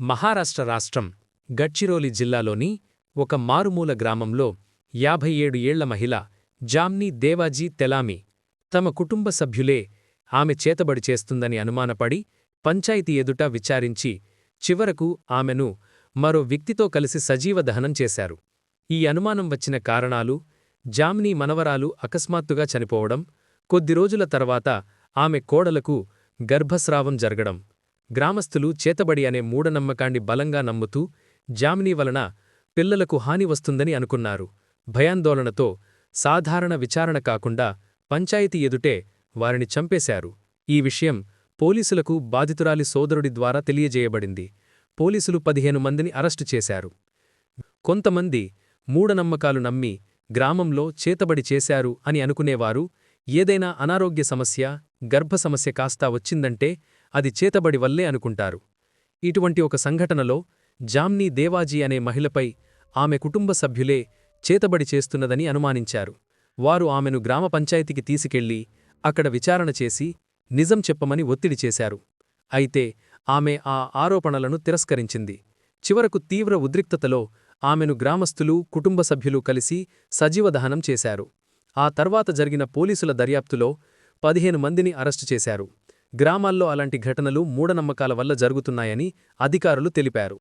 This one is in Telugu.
మహారాష్ట్ర రాష్ట్రం గడ్చిరోలి జిల్లాలోని ఒక మారుమూల గ్రామంలో యాభై ఏడు ఏళ్ళ మహిళ జామ్నీ దేవాజీ తెలామి తమ కుటుంబ సభ్యులే ఆమె చేతబడి చేస్తుందని అనుమానపడి పంచాయతీ ఎదుట విచారించి చివరకు ఆమెను మరో వ్యక్తితో కలిసి సజీవ దహనం చేశారు. ఈ అనుమానం వచ్చిన కారణాలు జామ్నీ మనవరాలు అకస్మాత్తుగా చనిపోవడం కొద్ది రోజుల తర్వాత ఆమె కోడలకు గర్భస్రావం జరగడం గ్రామస్థులు చేతబడి అనే మూఢనమ్మకాన్ని బలంగా నమ్ముతూ జామినీ వలన పిల్లలకు హాని వస్తుందని అనుకున్నారు. భయాందోళనతో సాధారణ విచారణ కాకుండా పంచాయతీ ఎదుటే వారిని చంపేశారు. ఈ విషయం పోలీసులకు బాధితురాలి సోదరుడి ద్వారా తెలియజేయబడింది. పోలీసులు పదిహేను మందిని అరెస్టు చేశారు. కొంతమంది మూఢనమ్మకాలు నమ్మి గ్రామంలో చేతబడి చేశారు అని అనుకునేవారు. ఏదైనా అనారోగ్య సమస్య గర్భ సమస్య కాస్తా వచ్చిందంటే అది చేతబడి వల్లే అనుకుంటారు. ఇటువంటి ఒక సంఘటనలో జామ్నీ దేవాజీ అనే మహిళపై ఆమె కుటుంబ సభ్యులే చేతబడి చేస్తున్నదని అనుమానించారు. వారు ఆమెను గ్రామ పంచాయతీకి తీసుకెళ్ళి అక్కడ విచారణ చేసి నిజం చెప్పమని ఒత్తిడి చేశారు. అయితే ఆమె ఆ ఆరోపణలను తిరస్కరించింది. చివరకు తీవ్ర ఉద్రిక్తతలో ఆమెను గ్రామస్థులు కుటుంబ సభ్యులు కలిసి సజీవదహనం చేశారు. ఆ తర్వాత జరిగిన పోలీసుల దర్యాప్తులో పదిహేను మందిని అరెస్టు చేశారు. గ్రామాల్లో అలాంటి ఘటనలు మూఢనమ్మకాల వల్ల జరుగుతున్నాయని అధికారులు తెలిపారు.